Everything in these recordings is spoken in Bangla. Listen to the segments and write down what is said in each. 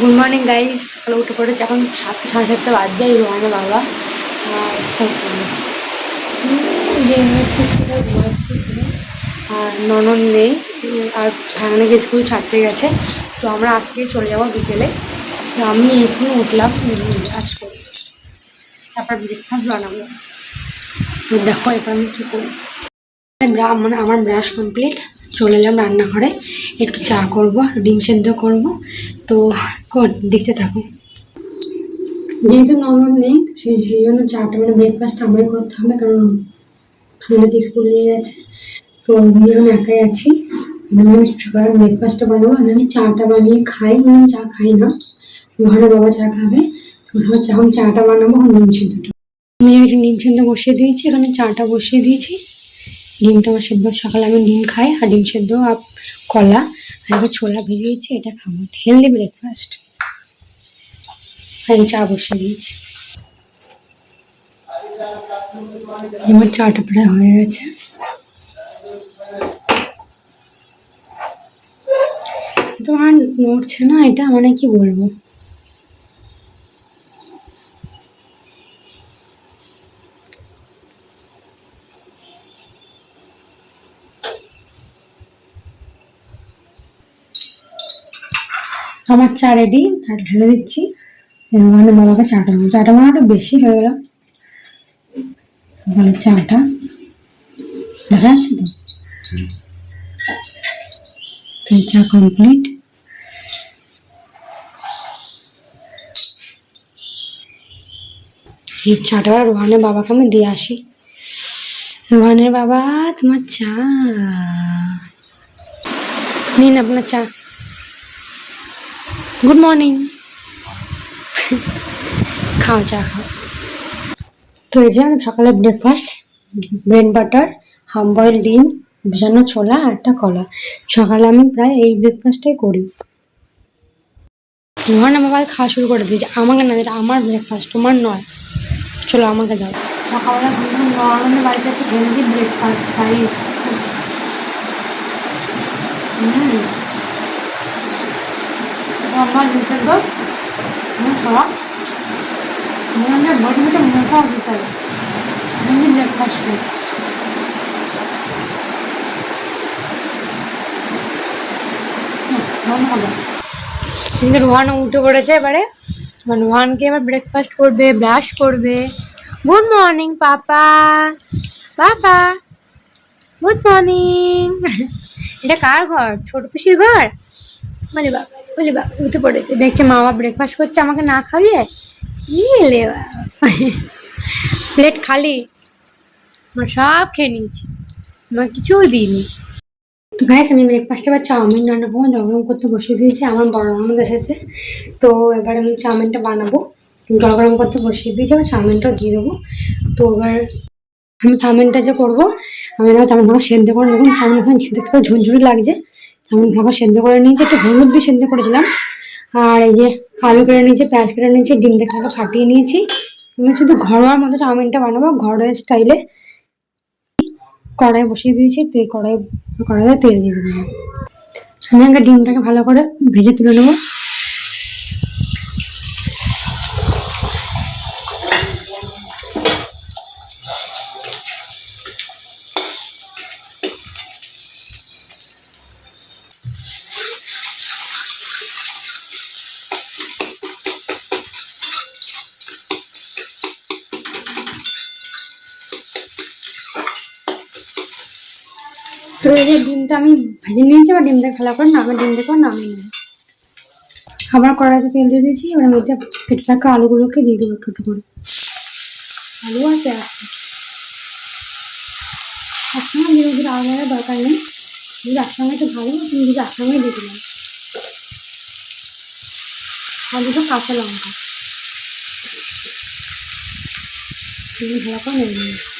গুড মর্নিং গাইস সকালে উঠে পড়েছে। এখন সাতটা, সাড়ে সাতটা বাজছে। এই রোহানা বাবা। ঘুমাচ্ছে আর ননদ নেই। আর ভাঙানাকে স্কুল ছাড়তে গেছে। তো আমরা আজকেই চলে যাব বিকেলে। তো আমি এখন উঠলাম। করে। তারপর ব্রেকফাস্ট বানাবো। তো দেখো এবার আমি কী করি মানে আমার ব্রাশ কমপ্লিট চলে এলাম রান্নাঘরে। একটু চা করব, ডিম সেদ্ধ করব। তো কর, দেখতে থাকো। যেহেতু নর্মাল নেই সেই সেই জন্য চাটা মানে ব্রেকফাস্ট আমারই করতে হবে, কারণ আমাকে স্কুল নিয়ে গেছে। তো আমি আমি একাই আছি। আমি সকালে ব্রেকফাস্টটা বানাবো। আমি চাটা বানিয়ে খাই আমি চা খাই না। ঘরে বাবা চা খাবে। তো ভাবছি, এখন চাটা বানাবো ডিম সেদ্ধটা আমি একটু নিম সেদ্ধ বসিয়ে দিয়েছি, এখানে চাটা বসিয়ে দিয়েছি। ডিমটা আমার সেদ্ধ, সকালে আমি ডিম খাই, আর ডিম সেদ্ধ আর কলা। আর ছোলা ভিজিয়েছি, এটা খাব। হেলদি ব্রেকফাস্ট আমি চা বসে দিয়েছি। আমার চাটা প্রায় হয়ে গেছে। তোমার নড়ছে না এটা? মানে কি বলব? আমার চা রেডি আর ঢেলে দিচ্ছি। ওখানে বাবাকে চাটা দেবো চাটা মানে বেশি হয়ে গেল। মানে চাটা। দেখা যাচ্ছে তো? চা কমপ্লিট চাটা রোহানের বাবাকে আমি দিয়ে আসি। রোহানের বাবা, তোমার চা। নিন আপনার চা। গুড মর্নিং খাও চা খাও। তো এই যে আমি সকালে breakfast bread butter half boil ডিম ভেজানো ছোলা আর একটা কলা। সকালে আমি প্রায় এই ব্রেকফাস্টটাই করি। তোমার না বাবা খাওয়া শুরু করে দিয়েছে। আমাকে না এটা আমার ব্রেকফাস্ট তোমার নয়। চলো আমাকে দাও। সকালবেলা ঘুম নর্মালের বাড়িতে এসে হেলদি ব্রেকফাস্ট রাইস হুম। কিন্তু রোহান উঠে পড়েছে এবারে। রোহানকে এবার ব্রেকফাস্ট করবে ব্রাশ করবে। Good morning papa. Papa good morning এটা কার ঘর? ছোট পিসির ঘর? বলে বাবা বলে বাবা উঠে পড়েছে। দেখছে মা বাবা ব্রেকফাস্ট করছে, আমাকে না খাইয়ে ইলে প্লেট খালি। আমার সব খেয়ে নিয়েছি। আমার কিছুও দিইনি। তো গাইস আমি ব্রেকফাস্টে এবার চাউমিন রান্না করব, গরম করতে বসিয়ে দিয়েছি, আমার বড় ননদ এসেছে তো এবার আমি চাউমিনটা বানাবো জল করতে বসিয়ে দিয়েছি, এবার চাউমিনটাও দিয়ে দেবো। তো এবার আমি চাউমিনটা যে করব, আমি চাউমিন সেদ্ধ করে দেখুন চাউমিন খাবার দেখতে তো ঝুরঝুরি লাগছে। চাউমিন খাবার সেদ্ধ করে নিয়েছি, একটু হলুদ দিয়ে সেদ্ধ করেছিলাম। আর এই যে আলু কেটে নিয়েছি, পেঁয়াজ কেটে নিয়েছি ডিমটা খাবার ফাটিয়ে নিয়েছি। আমি শুধু ঘরোয়ার মতো চাউমিনটা বানাবো, ঘরোয়া স্টাইলে। কড়াই বসিয়ে দিয়েছি, তে কড়াই কড়াইতে তেল দিয়ে দেবো। আমি আগে ডিমটাকে ভালো করে ভেজে তুলে নেব। তো ডিমটা আমি ভেজে নিয়েছি, এবার ডিমটা ভালো করে নামে ডিমটা করে নামিয়ে নেব। আবার কড়াইতে তেল দিয়ে দিয়েছি, এবার আমি কেটে রাখা আলুগুলোকে দিয়ে দেবো একটু করে। আলু আর পেঁয়াজ একসঙ্গে দিয়ে দিলে আলাদা দরকার নেই। যদি একসঙ্গে তো ভালো তুমি যদি একসঙ্গে দিয়ে দিলাম আর দুটো কাঁচা লঙ্কা। দিয়ে ভালো করে নেব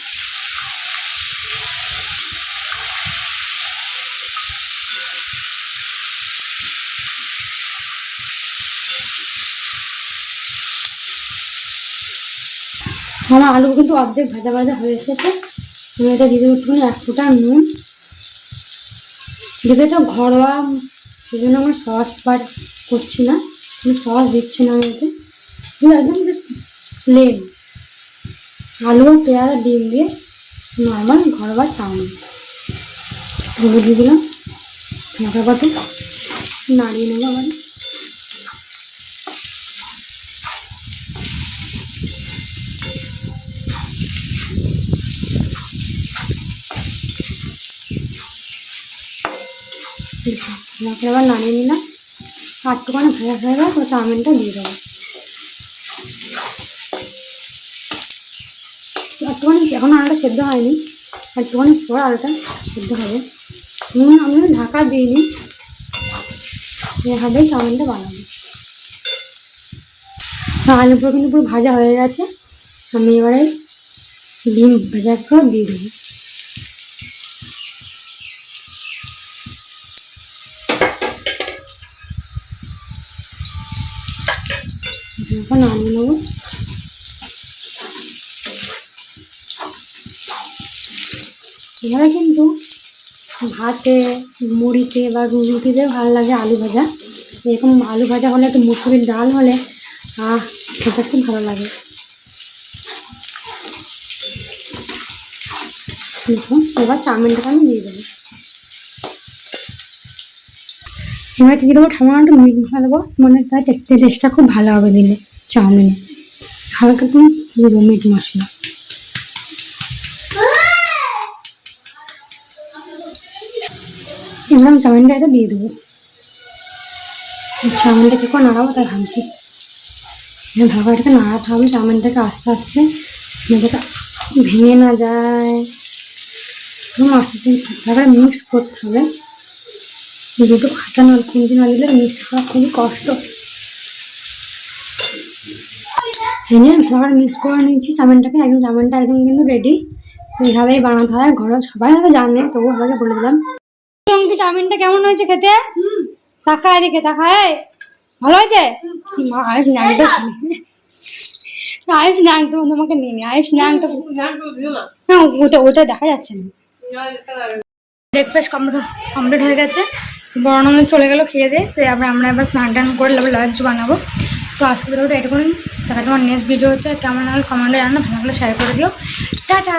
আমার আলু কিন্তু অর্ধেক ভাজা ভাজা হয়ে এসেছে। আমি এটা দেবো একটুখানি এক ফোঁটা নুন। যেহেতু এটা ঘরোয়া সেই জন্য আমার সস পাট করছি না। কোনো সস দিচ্ছি না আমি এতে একদম প্লেন আলু আর পেঁয়াজ আর ডিম দিয়ে নর্মাল ঘরোয়া চাউমিন। দিয়ে দিলাম। লঙ্কা বাটা নাড়িয়ে নেব আবার। আমাকে আবার নামিয়ে নিলাম। একটুখানি ভাজা হয়ে তো চাউমিনটা দিয়ে দেবো। একটুখানি, এখন আলুটা সেদ্ধ হয়নি। একটুখানি পর আলুটা সেদ্ধ হবে। নুন আমি ঢাকা দিইনি। এভাবেই চাউমিনটা বানাবো। আলু পুরো কিন্তু পুরো ভাজা হয়ে গেছে। আমি এবারে ডিম ভাজা করে দিয়ে দেবো। এখন নামিয়ে নেব। কিন্তু ভাতে, মুড়িতে বা রুটিতে ভালো লাগে আলু ভাজা। এরকম আলু ভাজা হলে একটু মুসুরির ডাল হলে, আহ সেটা খুব ভালো লাগে। এবার চাউমিনটাকে আমি দিয়ে দেবো। এবার দিয়ে দেবো ঠান্ডা একটু মিট মশলা দেবো মানে তার টেস্টটা খুব ভালো হবে দিলে, চাউমিনে। হালকা একটু দেবো মিট মশলা। এবার আমি চাউমিনটা এটা দিয়ে দেবো। চাউমিনটা কি করে নাড়াবো, তাই ভাবছি। ভালো এটাকে নাড়াতে হবে, চাউমিনটাকে আস্তে আস্তে যাতে ভেঙে না যায়। আস্তে আস্তে মিক্স করতে হবে। দুটো খাটা না খুঁজি না দিলে মিক্স করা খুবই কষ্ট। ভেঙে তারপর মিক্স করে নিয়েছি। চাউমিনটাকে একদম চাউমিনটা একদম কিন্তু রেডি এইভাবেই বানাতে হয় ঘরে সবাই হয়তো জানে তবুও সবাইকে বলে দিলাম। চাউমিনটা কেমন হয়েছে খেতে? তাকা এদিকে তাকা এই ভালো হয়েছে? আয়ুষ ন্যাংটা আয়ুষ ন্যাংটা তোমাকে নিয়ে নি আয়ুষ ন্যাংটা না। ওটা ওটা দেখা যাচ্ছে না। ব্রেকফাস্ট কমপ্লিট কমপ্লিট হয়ে গেছে। বড় ননদ চলে গেলো খেয়ে দিয়ে, তো আমরা আমরা এবার স্নান টান করে লাঞ্চ বানাবো। তো আজকে ভিডিওটা করুন তারপরে তোমার নেক্সট ভিডিওতে কেমন লাগল কমেন্টে জানো ভালো লাগলে শেয়ার করে দিও। টাটা!